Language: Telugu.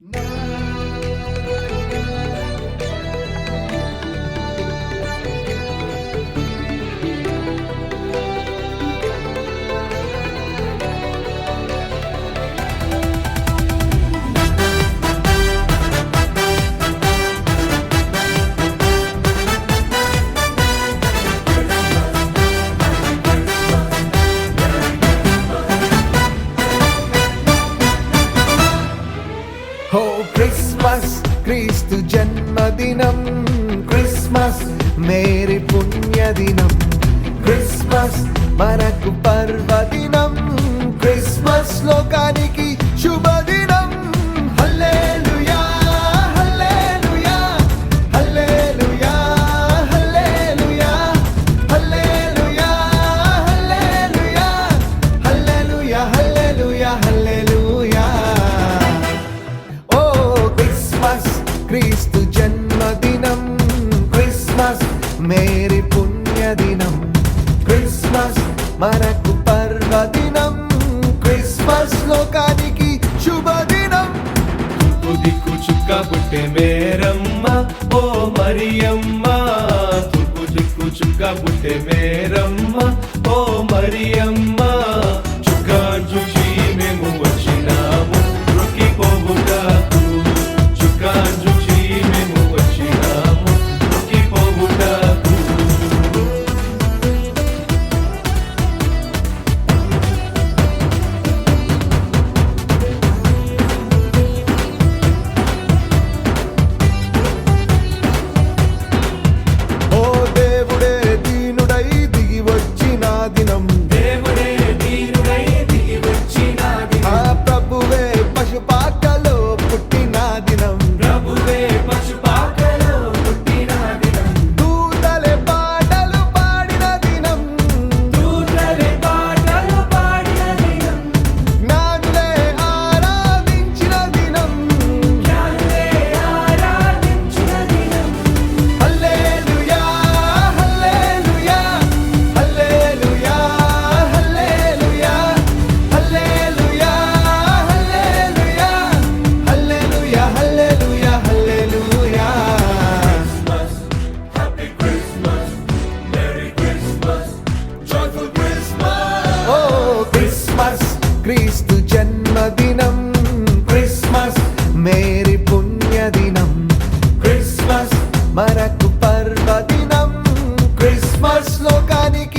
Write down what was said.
My క్రీస్తు జన్మదినం. Christmas merry పుణ్యదినం. క్రిస్మస్ మనకు పర్వదినం. క్రిస్మస్ లోకానికి శుభ మనకు పర్వదినం క్రిస్మస్ లోకానికి శుభదినం. దిక్కు చుక్క పుట్టే మేరమ్మ ఓ మరియమ్మ. తుప్పు చుక్క పుట్టే మేరమ్మ ఓ మరియమ్మ. జన్మదినం క్రిస్మస్ లోకానికి